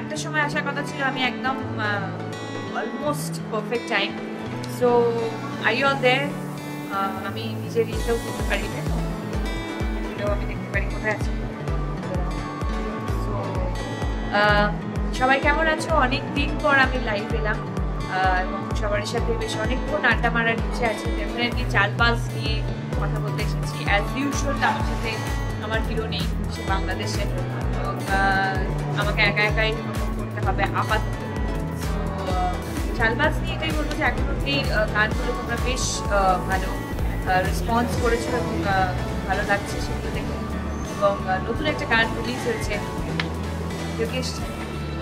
একটা সময় আসার কথা ছিল, আমি একদম almost perfect time so I all there আমি নিজের ইয়েতেও করতে পারি এটাও আমি দেখতে পারি, কোথায় আছে? সো সবাই কেমন আছো? অনেক দিন পর আমি লাইভ এলাম। এবং সবার সাথে বেশ অনেকক্ষণ আড্ডা মারার ইচ্ছে আছে। ডেফিনেটলি চালবাস নিয়ে কথা বলতে এসেছি। অ্যাজ ইউজুয়াল আমার সাথে আমার হিরো নেই বাংলাদেশে আমাকে একা একাই করতে হবে আহ, চালবাস নিয়ে এটাই বলব যে এখন অব্দি গানগুলো তোমরা বেশ ভালো রেসপন্স করেছ এবং ভালো লাগছে সেগুলো দেখে। এবং নতুন একটা গান রিলিজ হয়েছে। যোগেশ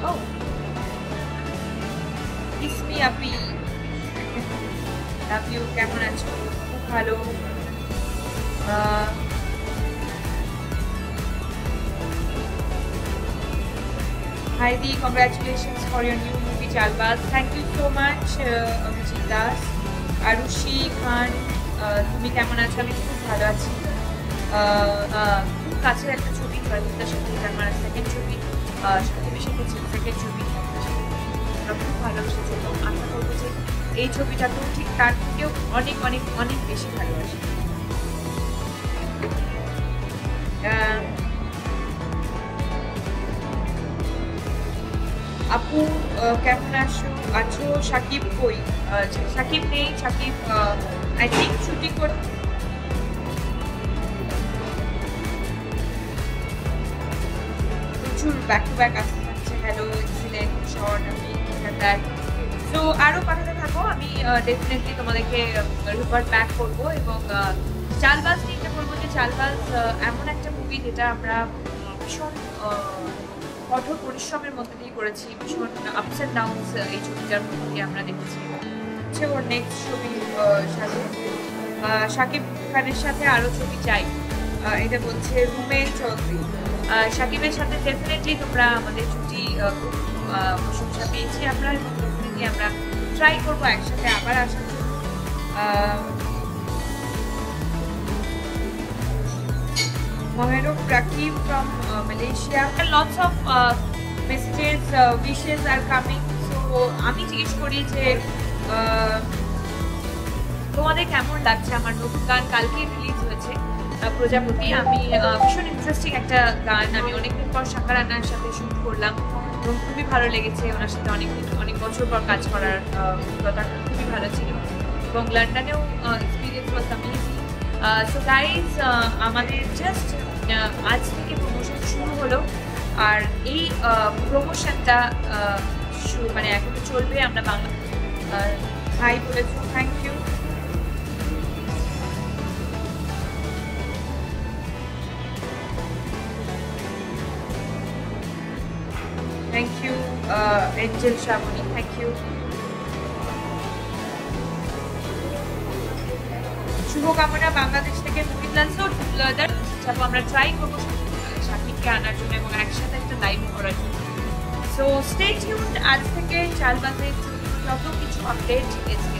ও। কিসমি আপি কেমন আছো? খুব ভালো। Heidi, congratulations for your new movie Chalbaz. Thank you so much, uh, Abhijit Das. Arushi খান আহ, তুমি কেমন আছো আমি খুব ভালো আছি আহ, আহ, খুব কাছের একটা ছবি রঞ্জিতার সাথে আমার সেকেন্ড ছবি সাথে শিখেছি সেকেন্ড ছবি। আমরা খুব ভালোবেসেছি এবং আশা করব যে এই ছবিটাকেও ঠিক তার থেকেও অনেক অনেক অনেক বেশি ভালোবাসি আপু কেমন আছো? আছো? সাকিব কই? সাকিব নেই, সাকিব আই থিঙ্ক শুটিং কর প্রচুর ব্যাক টু ব্যাক আসতে থাকছে। হ্যালো এক্সিলেন্ট শর্ট আমি সো আরও পাঠাতে থাকো। আমি ডেফিনেটলি তোমাদেরকে রিপোর্ট ব্যাক করব এবং চালবাজ নিয়ে বলব যে চালবাজ এমন একটা মুভি যেটা আমরা ভীষণ কঠোর পরিশ্রমের মধ্যে দিয়ে করেছি, ভীষণ আপস অ্যান্ড ডাউনস এই ছবিটার মধ্যে দিয়ে আমরা দেখেছি। হচ্ছে ওর নেক্সট ছবি সাকিব। শাকিব খানের সাথে আরও ছবি চাই। এটা বলছে রুমেন চৌধুরী। সাকিবের সাথে ডেফিনেটলি তোমরা আমাদের ছুটি প্রশংসা পেয়েছি আমরা। এবং আমরা ট্রাই করব একসাথে আবার আসার জন্য। Mohammed Rakib from uh, Malaysia. Lots of uh, messages, uh, wishes are coming. So আমি জিজ্ঞেস করি যে uh, তোমাদের কেমন লাগছে আমার নতুন গান? কালকেই রিলিজ হয়েছে প্রজাপতি। আমি ভীষণ ইন্টারেস্টিং একটা গান। আমি অনেকদিন পর শাখা রান্নার সাথে শুট করলাম এবং খুবই ভালো লেগেছে। ওনার সাথে অনেকদিন অনেক বছর পর কাজ করার অভিজ্ঞতা খুবই ভালো ছিল। এবং লন্ডনেও experience was amazing so guys আমাদের জাস্ট আজ থেকে প্রমোশন শুরু হলো। আর এই প্রমোশনটা মানে এখন চলবে, আমরা বাংলা হাই বলেছ। Thank you thank you Angel Srabani thank you শুভকামনা বাংলাদেশ থেকে মুহিদলাল সো যাব আমরা ট্রাই করব শাকিবকে আনার জন্য এবং একসাথে একটা লাইভ করার জন্য। সো স্টে আজ থেকে চালবাজে যত কিছু আপডেট এসে